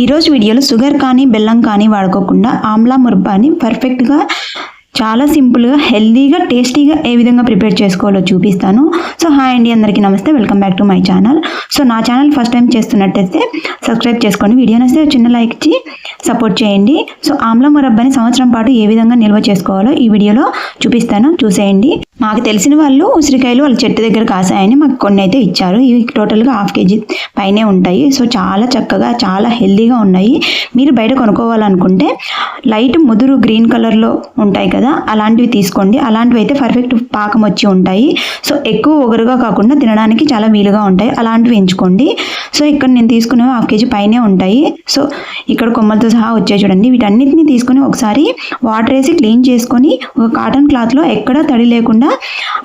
ఈరోజు వీడియోలో షుగర్ కానీ బెల్లం కానీ వాడుకోకుండా ఆమ్లా మురబ్బాని పర్ఫెక్ట్గా చాలా సింపుల్గా హెల్తీగా టేస్టీగా ఏ విధంగా ప్రిపేర్ చేసుకోవాలో చూపిస్తాను. సో హాయ్ అండి అందరికీ నమస్తే. Welcome back to my channel so నా ఛానల్ ఫస్ట్ టైం చేస్తున్నట్టయితే సబ్స్క్రైబ్ చేసుకోండి వీడియో నచ్చితే చిన్న లైక్ ఇచ్చి సపోర్ట్ చేయండి. సో ఆమ్ల మురబ్బాని సంవత్సరం పాటు ఏ విధంగా నిల్వ చేసుకోవాలో ఈ వీడియోలో చూపిస్తాను. చూసేయండి. మాకు తెలిసిన వాళ్ళు ఉసిరికాయలు వాళ్ళ చెట్టు దగ్గర కాసాయని మాకు కొన్ని అయితే ఇచ్చారు. ఇవి టోటల్గా హాఫ్ కేజీ పైనే ఉంటాయి. సో చాలా చక్కగా చాలా హెల్తీగా ఉన్నాయి. మీరు బయట కొనుక్కోవాలనుకుంటే లైట్ ముదురు గ్రీన్ కలర్లో ఉంటాయి కదా అలాంటివి తీసుకోండి. అలాంటివి అయితే పర్ఫెక్ట్ పాకం వచ్చి ఉంటాయి. సో ఎక్కువ ఒగరుగా కాకుండా తినడానికి చాలా వీలుగా ఉంటాయి. అలాంటివి ఎంచుకోండి. సో ఇక్కడ నేను తీసుకునేవి హాఫ్ కేజీ పైనే ఉంటాయి. సో ఇక్కడ కొమ్మలతో సహా వచ్చాయి చూడండి. వీటన్నిటిని తీసుకొని ఒకసారి వాటర్ వేసి క్లీన్ చేసుకొని ఒక కాటన్ క్లాత్లో ఎక్కడ తడి లేకుండా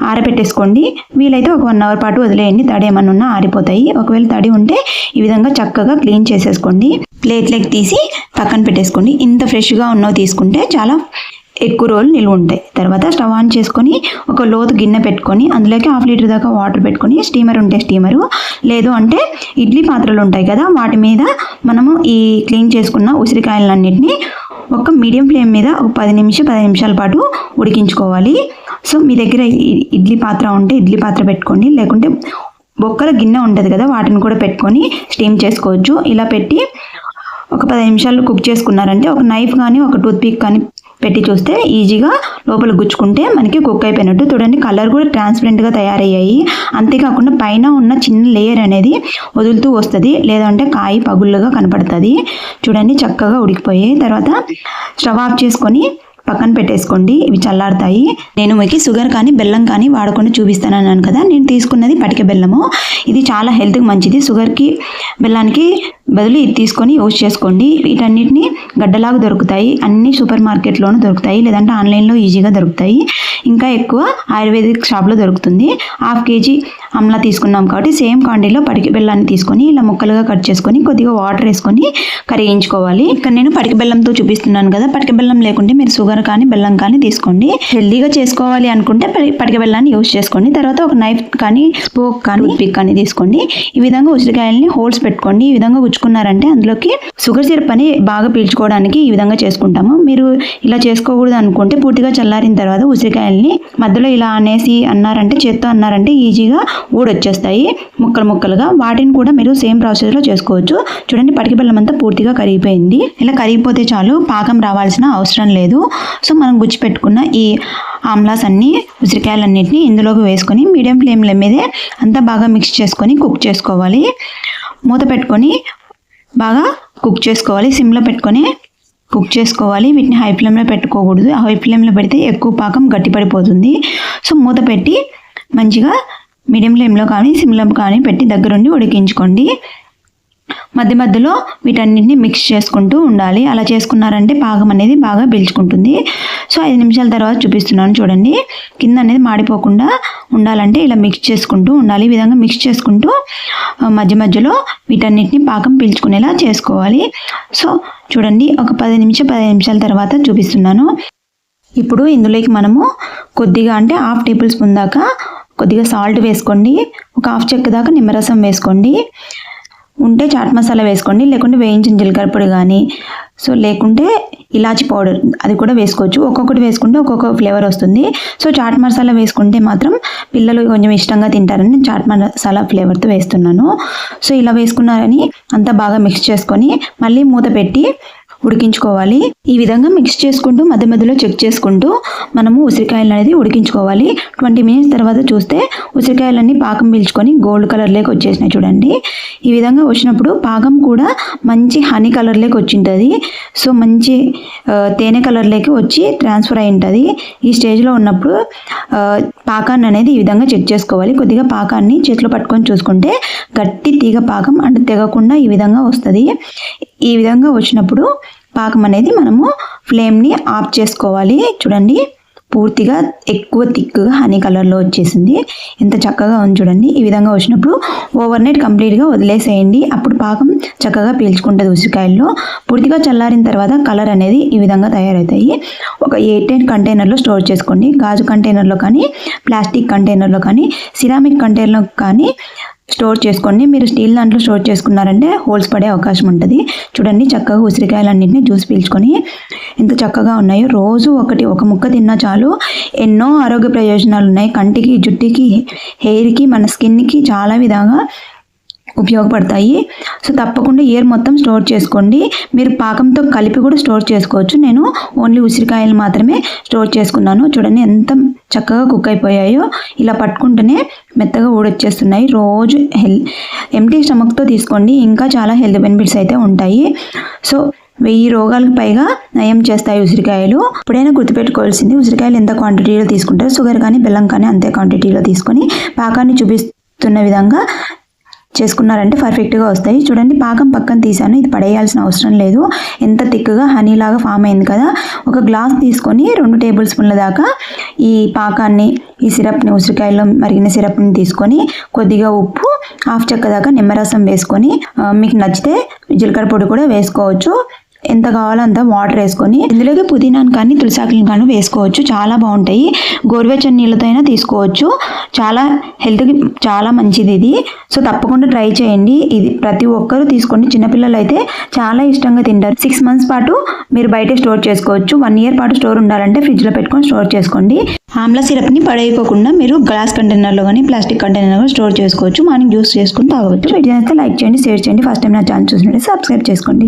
ఆరబెట్టేసుకోండి. వీలైతే ఒక వన్ అవర్ పాటు వదిలేయండి. తడి ఏమన్నా ఉన్నా ఆరిపోతాయి. ఒకవేళ తడి ఉంటే ఈ విధంగా చక్కగా క్లీన్ చేసేసుకోండి. ప్లేట్లకి తీసి పక్కన పెట్టేసుకోండి. ఇంత ఫ్రెష్గా ఉన్నవి తీసుకుంటే చాలా ఎక్కువ రోజులు నిల్వ ఉంటాయి. తర్వాత స్టవ్ ఆన్ చేసుకొని ఒక లోతు గిన్నె పెట్టుకొని అందులోకి హాఫ్ లీటర్ దాకా వాటర్ పెట్టుకొని స్టీమర్ ఉంటే స్టీమరు. లేదు అంటే ఇడ్లీ పాత్రలు ఉంటాయి కదా వాటి మీద మనము ఈ క్లీన్ చేసుకున్న ఉసిరికాయలన్నింటినీ ఒక మీడియం ఫ్లేమ్ మీద ఒక పది నిమిషం పది నిమిషాల పాటు ఉడికించుకోవాలి. సో మీ దగ్గర ఇడ్లీ పాత్ర ఉంటే ఇడ్లీ పాత్ర పెట్టుకోండి. లేకుంటే బొక్కల గిన్నె ఉంటుంది కదా వాటిని కూడా పెట్టుకొని స్టీమ్ చేసుకోవచ్చు. ఇలా పెట్టి ఒక పది నిమిషాలు కుక్ చేసుకున్నారంటే ఒక నైఫ్ కానీ ఒక టూత్ పిక్ కానీ పెట్టి చూస్తే ఈజీగా లోపల గుచ్చుకుంటే మనకి కుక్ అయిపోయినట్టు. చూడండి కలర్ కూడా ట్రాన్స్పరెంట్గా తయారయ్యాయి. అంతేకాకుండా పైన ఉన్న చిన్న లేయర్ అనేది వదులుతూ వస్తుంది. లేదంటే కాయ పగుళ్ళుగా కనపడుతుంది. చూడండి చక్కగా ఉడికిపోయాయి. తర్వాత స్టవ్ ఆఫ్ చేసుకొని పక్కన పెట్టేసుకోండి. ఇవి చల్లారుతాయి. నేను మీకు షుగర్ కానీ బెల్లం కానీ వాడకుండా చూపిస్తాను అన్నాను కదా. నేను తీసుకున్నది పటిక బెల్లము. ఇది చాలా హెల్త్కి మంచిది. షుగర్కి బెల్లానికి బదులు ఇది తీసుకొని యూజ్ చేసుకోండి. వీటన్నిటిని గడ్డలాగా దొరుకుతాయి. అన్ని సూపర్ మార్కెట్లోనూ దొరుకుతాయి. లేదంటే ఆన్లైన్లో ఈజీగా దొరుకుతాయి. ఇంకా ఎక్కువ ఆయుర్వేదిక్ షాప్లో దొరుకుతుంది. హాఫ్ కేజీ అమ్లా తీసుకున్నాం కాబట్టి సేమ్ క్వాంటిటీలో పడికి బెల్లాన్ని తీసుకొని ఇలా ముక్కలుగా కట్ చేసుకొని కొద్దిగా వాటర్ వేసుకొని కరిగించుకోవాలి. ఇక్కడ నేను పడికి బెల్లంతో చూపిస్తున్నాను కదా. పడికి బెల్లం లేకుంటే మీరు షుగర్ కానీ బెల్లం కానీ తీసుకోండి. హెల్దీగా చేసుకోవాలి అనుకుంటే పటి- బెల్లాన్ని యూజ్ చేసుకోండి. తర్వాత ఒక నైఫ్ కానీ స్పోక్ కానీ పిక్ కానీ తీసుకోండి. ఈ విధంగా ఉసిరికాయల్ని హోల్స్ పెట్టుకోండి. ఈ విధంగా ఉంచుకున్నారంటే అందులోకి షుగర్ సిరప్ అని బాగా పీల్చుకోవడానికి ఈ విధంగా చేసుకుంటాము. మీరు ఇలా చేసుకోకూడదు అనుకుంటే పూర్తిగా చల్లారిన తర్వాత ఉసిరికాయల్ని మధ్యలో ఇలా అనేసి అన్నారంటే చేత్తో అన్నారంటే ఈజీగా ఊడొచ్చేస్తాయి ముక్కలు ముక్కలుగా. వాటిని కూడా మీరు సేమ్ ప్రాసెస్లో చేసుకోవచ్చు. చూడండి పటికి బెల్లం అంతా పూర్తిగా కరిగిపోయింది. ఇలా కరిగిపోతే చాలు పాకం రావాల్సిన అవసరం లేదు. సో మనం గుచ్చి పెట్టుకున్న ఈ ఆమ్లాస్ అన్ని ఉసిరికాయలన్నింటినీ ఇందులోకి వేసుకొని మీడియం ఫ్లేమ్ల మీదే అంతా బాగా మిక్స్ చేసుకొని కుక్ చేసుకోవాలి. మూత పెట్టుకొని బాగా కుక్ చేసుకోవాలి. సిమ్లో పెట్టుకొని కుక్ చేసుకోవాలి. వీటిని హై ఫ్లేమ్లో పెట్టుకోకూడదు. హై ఫ్లేమ్లో పెడితే ఎక్కువ పాకం గట్టిపడిపోతుంది సో మూత పెట్టి మంచిగా మీడియం ఫ్లేమ్లో కానీ సిమ్లో కానీ పెట్టి దగ్గరుండి ఉడికించుకోండి. మధ్య మధ్యలో వీటన్నిటిని మిక్స్ చేసుకుంటూ ఉండాలి. అలా చేసుకున్నారంటే పాకం అనేది బాగా పీల్చుకుంటుంది. సో ఐదు నిమిషాల తర్వాత చూపిస్తున్నాను చూడండి. కింద అనేది మాడిపోకుండా ఉండాలంటే ఇలా మిక్స్ చేసుకుంటూ ఉండాలి. ఈ విధంగా మిక్స్ చేసుకుంటూ మధ్య మధ్యలో వీటన్నిటిని పాకం పీల్చుకునేలా చేసుకోవాలి. సో చూడండి ఒక పది నిమిషం పది నిమిషాల తర్వాత చూపిస్తున్నాను. ఇప్పుడు ఇందులోకి మనము కొద్దిగా అంటే హాఫ్ టేబుల్ స్పూన్ దాకా కొద్దిగా సాల్ట్ వేసుకోండి. ఒక హాఫ్ చెక్క దాకా నిమ్మరసం వేసుకోండి. ఉంటే చాట్ మసాలా వేసుకోండి లేకుంటే వేయించిన జీలకర్ర పొడి కానీ సో లేకుంటే ఇలాచి పౌడర్ అది కూడా వేసుకోవచ్చు. ఒక్కొక్కటి వేసుకుంటే ఒక్కొక్క ఫ్లేవర్ వస్తుంది. సో చాట్ మసాలా వేసుకుంటే మాత్రం పిల్లలు కొంచెం ఇష్టంగా తింటారని చాట్ మసాలా ఫ్లేవర్తో వేస్తున్నాను. సో ఇలా వేసుకున్నారని అంతా బాగా మిక్స్ చేసుకొని మళ్ళీ మూత పెట్టి ఉడికించుకోవాలి. ఈ విధంగా మిక్స్ చేసుకుంటూ మధ్య మధ్యలో చెక్ చేసుకుంటూ మనము ఉసిరికాయలు అనేది ఉడికించుకోవాలి. ట్వంటీ మినిట్స్ తర్వాత చూస్తే ఉసిరికాయలన్నీ పాకం పీల్చుకొని గోల్డ్ కలర్లోకి వచ్చేసినాయి చూడండి. ఈ విధంగా వచ్చినప్పుడు పాకం కూడా మంచి హనీ కలర్లోకి వచ్చింటుంది. సో మంచి తేనె కలర్లోకి వచ్చి ట్రాన్స్ఫర్ అయి ఉంటుంది ఈ స్టేజ్లో ఉన్నప్పుడు పాకాన్ని అనేది ఈ విధంగా చెక్ చేసుకోవాలి. కొద్దిగా పాకాన్ని చేతిలో పట్టుకొని చూసుకుంటే గట్టి తీగ పాకం అంటే తెగకుండా ఈ విధంగా వస్తుంది. ఈ విధంగా వచ్చినప్పుడు పాకం అనేది మనము ఫ్లేమ్ని ఆఫ్ చేసుకోవాలి. చూడండి పూర్తిగా ఎక్కువ థిక్గా హనీ కలర్లో వచ్చేసింది. ఎంత చక్కగా ఉంది చూడండి. ఈ విధంగా వచ్చినప్పుడు ఓవర్ నైట్ కంప్లీట్గా వదిలేసేయండి. అప్పుడు పాకం చక్కగా పీల్చుకుంటుంది ఉసిరికాయల్లో. పూర్తిగా చల్లారిన తర్వాత కలర్ అనేది ఈ విధంగా తయారవుతాయి. ఒక ఎయిట్ టెన్ కంటైనర్లో స్టోర్ చేసుకోండి. గాజు కంటైనర్లో కానీ ప్లాస్టిక్ కంటైనర్లో కానీ సిరామిక్ కంటైనర్లో కానీ స్టోర్ చేసుకోండి. మీరు స్టీల్ దాంట్లో స్టోర్ చేసుకున్నారంటే హోల్స్ పడే అవకాశం ఉంటుంది. చూడండి చక్కగా ఉసిరికాయలన్నింటినీ జ్యూస్ పీల్చుకొని ఎంత చక్కగా ఉన్నాయో. రోజు ఒకటి ఒక ముక్క తిన్నా చాలు. ఎన్నో ఆరోగ్య ప్రయోజనాలు ఉన్నాయి. కంటికి జుట్టుకి హెయిర్కి మన స్కిన్కి చాలా విధంగా ఉపయోగపడతాయి. సో తప్పకుండా ఇయర్ మొత్తం స్టోర్ చేసుకోండి. మీరు పాకంతో కలిపి కూడా స్టోర్ చేసుకోవచ్చు. నేను ఓన్లీ ఉసిరికాయలు మాత్రమే స్టోర్ చేసుకున్నాను. చూడండి ఎంత చక్కగా కుక్ అయిపోయాయో ఇలా పట్టుకుంటేనే మెత్తగా ఊడొచ్చేస్తున్నాయి. రోజు హెల్ ఎంటీ స్టమక్తో తీసుకోండి. ఇంకా చాలా హెల్త్ బెనిఫిట్స్ అయితే ఉంటాయి. సో వెయ్యి రోగాలకు పైగా నయం చేస్తాయి ఉసిరికాయలు. ఎప్పుడైనా గుర్తుపెట్టుకోవాల్సింది ఉసిరికాయలు ఎంత క్వాంటిటీలో తీసుకుంటారు? షుగర్ కానీ బెల్లం కానీ అంతే క్వాంటిటీలో తీసుకొని పాకాన్ని చూపిస్తున్న విధంగా చేసుకున్నారంటే పర్ఫెక్ట్గా వస్తాయి. చూడండి పాకం పక్కన తీసాను ఇది పడేయాల్సిన అవసరం లేదు. ఎంత థిక్గా హనీ లాగా ఫామ్ అయింది కదా. ఒక గ్లాస్ తీసుకొని రెండు టేబుల్ స్పూన్ల దాకా ఈ పాకాన్ని ఈ సిరప్ని ఉసిరికాయలో మరిగిన సిరప్ని తీసుకొని కొద్దిగా ఉప్పు హాఫ్ చెక్క దాకా నిమ్మరసం వేసుకొని మీకు నచ్చితే జీలకర్ర పొడి కూడా వేసుకోవచ్చు. ఎంత కావాలో అంత వాటర్ వేసుకొని ఇందులోకి పుదీనాను కానీ తులసాకులను కానీ వేసుకోవచ్చు. చాలా బాగుంటాయి. గోరువెచ్చని నీళ్ళతో అయినా తీసుకోవచ్చు. చాలా హెల్త్కి చాలా మంచిది ఇది. సో తప్పకుండా ట్రై చేయండి. ఇది ప్రతి ఒక్కరూ తీసుకోండి చిన్నపిల్లలు అయితే చాలా ఇష్టంగా తింటారు. సిక్స్ మంత్స్ పాటు మీరు బయట స్టోర్ చేసుకోవచ్చు. వన్ ఇయర్ పాటు స్టోర్ ఉండాలంటే ఫ్రిడ్జ్లో పెట్టుకొని స్టోర్ చేసుకోండి. ఆమ్ల సిరప్ని పడేయకోకుండా మీరు గ్లాస్ కంటైనర్లో కానీ ప్లాస్టిక్ కంటైనర్లో స్టోర్ చేసుకోవచ్చు. మార్నింగ్ జ్యూస్ చేసుకుని తాగవచ్చు. వీడియో అయితే లైక్ చేయండి షేర్ చేయండి. ఫస్ట్ టైం నా ఛానల్ చూసినట్టు సబ్స్క్రైబ్ చేసుకోండి.